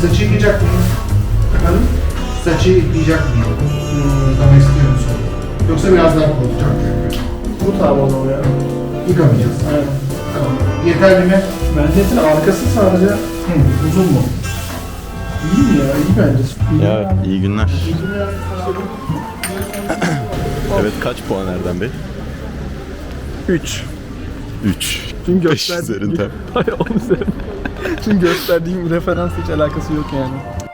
Saçı yıkayacak mıyım? Efendim? Saçı yıkayacak mıyım? Hmm. Yıkamak istiyor musun? Yoksa biraz daha kurutacak çünkü. Bu tavan o ya. Yıkamayacağız. Aynen. Tamam. Yeterli mi? Bence yeter arkası sadece Hı, uzun mu? iyi mi ya? İyi bence. İyi Ya iyi günler. İyi günler. Evet kaç puan Erdem Bey? 3. 3. Çünkü 5 üzerinden. Hayır 10 üzerinden. Çünkü gösterdiğim referans hiç alakası yok yani.